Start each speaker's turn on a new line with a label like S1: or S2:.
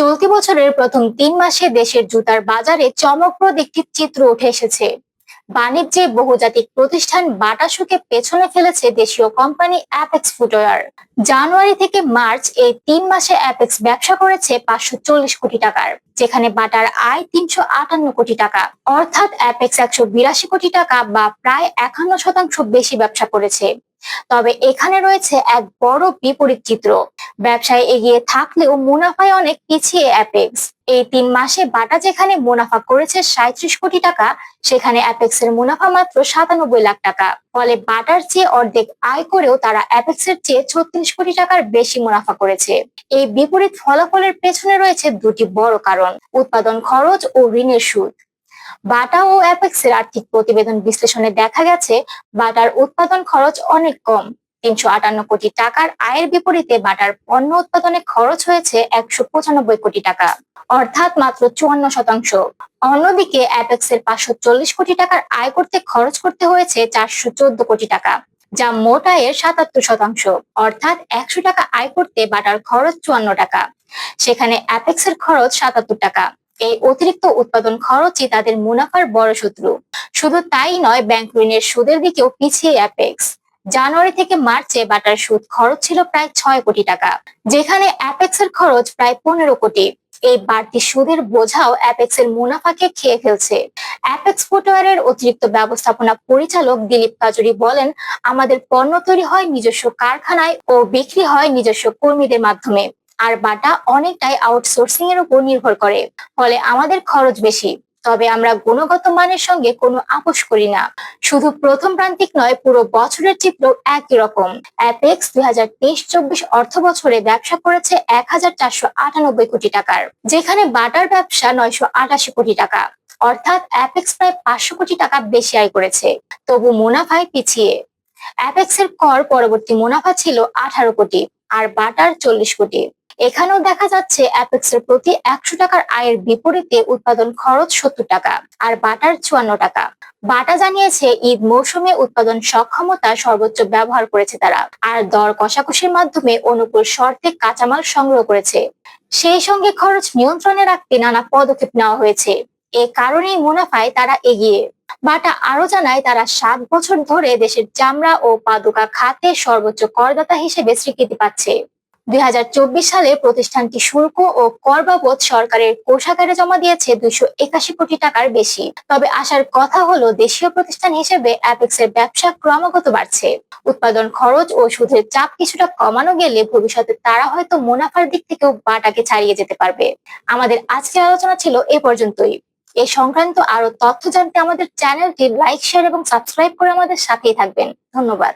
S1: চলতি বছরের প্রথম তিন মাসে দেশের জুতার বাজারে চমকপ্রদ একটি চিত্র উঠে এসেছে। বাণিজ্যে বহুজাতিক প্রতিষ্ঠান বাটা শুকে পেছনে ফেলেছে দেশীয় কোম্পানি অ্যাপেক্স ফুটওয়্যার জানুয়ারি থেকে মার্চ এই তিন মাসে অ্যাপেক্স ব্যবসা করেছে পাঁচশো চল্লিশ কোটি টাকার, যেখানে বাটার আয় তিনশো আটান্ন কোটি টাকা। অর্থাৎ অ্যাপেক্স একশো বিরাশি কোটি টাকা বা প্রায় একান্ন শতাংশ বেশি ব্যবসা করেছে। তবে এখানে রয়েছে এক বড় বিপরীত চিত্র। ব্যবসায় এগিয়ে থাকলেও মুনাফায় অনেক পিছিয়ে অ্যাপেক্স এই তিন মাসে বাটা যেখানে মুনাফা করেছে সাঁত্রিশ কোটি টাকা, সেখানে অ্যাপেক্স এর মুনাফা মাত্র সাতানব্বই লাখ টাকা। ফলে বাটার চেয়ে অর্ধেক আয় করেও তারা অ্যাপেক্স এর চেয়ে ছত্রিশ কোটি টাকার বেশি মুনাফা করেছে। এই বিপরীত ফলাফলের পেছনে রয়েছে দুটি বড় কারণ, উৎপাদন খরচ ও ঋণের সুদ। বাটা ও অ্যাপেক্সের আর্থিক প্রতিবেদন বিশ্লেষণে দেখা গেছে, বাটার উৎপাদন খরচ অনেক কম। তিনশো আটান্ন কোটি টাকার আয়ের বিপরীতে বাটার পণ্য উৎপাদনে খরচ হয়েছে একশো পঁচানব্বই কোটি টাকা, অর্থাৎ মাত্র চুয়ান্ন শতাংশ। অন্যদিকে অ্যাপেক্স এর পাঁচশো চল্লিশ কোটি টাকার আয় করতে খরচ করতে হয়েছে চারশো চোদ্দ কোটি টাকা, যা মোট আয়ের সাতাত্তর শতাংশ, অর্থাৎ একশো টাকা আয় করতে বাটার খরচ চুয়ান্ন টাকা। সেখানে অ্যাপেক্স এর খরচ সাতাত্তর টাকা। এই অতিরিক্ত উৎপাদন খরচই তাদের মুনাফার বড় শত্রু। শুধু তাই নয়, ব্যাংক ঋণের সুদের দিকেও পিছিয়ে অ্যাপেক্স। জানুয়ারি থেকে মার্চে বাটার সুদ খরচ ছিল প্রায় ছয় কোটি টাকা, যেখানে অ্যাপেক্স এর খরচ প্রায় পনেরো কোটি। এই বাড়তি সুদের বোঝাও অ্যাপেক্স এর মুনাফাকে খেয়ে ফেলছে। অ্যাপেক্স ফুটওয়ারের অতিরিক্ত ব্যবস্থাপনা পরিচালক দিলীপ কাজুরি বলেন, আমাদের পণ্য তৈরি হয় নিজস্ব কারখানায় ও বিক্রি হয় নিজস্ব কর্মীদের মাধ্যমে। আর বাটা অনেকটাই আউটসোর্সিং এর উপর নির্ভর করে, ফলে আমাদের খরচ বেশি। তবে আমরা গুণগত মানের সঙ্গে কোনো আপোষ করি না। শুধু প্রথম প্রান্তিক নয়, পুরো বছরের চিত্র একই রকম। অ্যাপেক্স দুই হাজার তেইশ চব্বিশ অর্থ বছরে ব্যবসা করেছে এক হাজার চারশো আটানব্বই কোটি টাকার, যেখানে বাটার ব্যবসা নয়শো আটাশি কোটি টাকা। অর্থাৎ অ্যাপেক্স প্রায় পাঁচশো কোটি টাকা বেশি আয় করেছে। তবু মুনাফায় পিছিয়ে। অ্যাপেক্স এর কর পরবর্তী মুনাফা ছিল আঠারো কোটি, আর বাটার চল্লিশ কোটি। এখানেও দেখা যাচ্ছে অ্যাপেক্সের প্রতি একশো টাকার আয়ের বিপরীতে উৎপাদন খরচ সত্তর টাকা আর বাটার চুয়ান্ন টাকা। বাটা জানিয়েছে, ঈদ মৌসুমে উৎপাদন সক্ষমতা সর্বোচ্চ ব্যবহার করেছে তারা আর দর কষাকষির মাধ্যমে অনুকূল শর্তে কাঁচামাল সংগ্রহ করেছে। সেই সঙ্গে খরচ নিয়ন্ত্রণে রাখতে নানা পদক্ষেপ নেওয়া হয়েছে। এ কারণেই মুনাফায় তারা এগিয়ে। বাটা আরও জানায়, তারা সাত বছর ধরে দেশের চামড়া ও পাদুকা খাতে সর্বোচ্চ করদাতা হিসেবে স্বীকৃতি পাচ্ছে। দুই হাজার চব্বিশ সালে প্রতিষ্ঠানটি শুল্ক ও কর বাবদ সরকারের কোষাগারে জমা দিয়েছে দুইশো একাশি কোটি টাকার বেশি। তবে আসার কথা হলো, দেশীয় প্রতিষ্ঠান হিসেবে অ্যাপেক্স এর ব্যবসা ক্রমাগত বাড়ছে। উৎপাদন খরচ ও সুদের চাপ কিছুটা কমানো গেলে ভবিষ্যতে তারা হয়তো মুনাফার দিক থেকেও বাটাকে ছাড়িয়ে যেতে পারবে। আমাদের আজকের আলোচনা ছিল এ পর্যন্তই। এ সংক্রান্ত আরও তথ্য জানতে আমাদের চ্যানেলটি লাইক, শেয়ার এবং সাবস্ক্রাইব করে আমাদের সাথেই থাকবেন। ধন্যবাদ।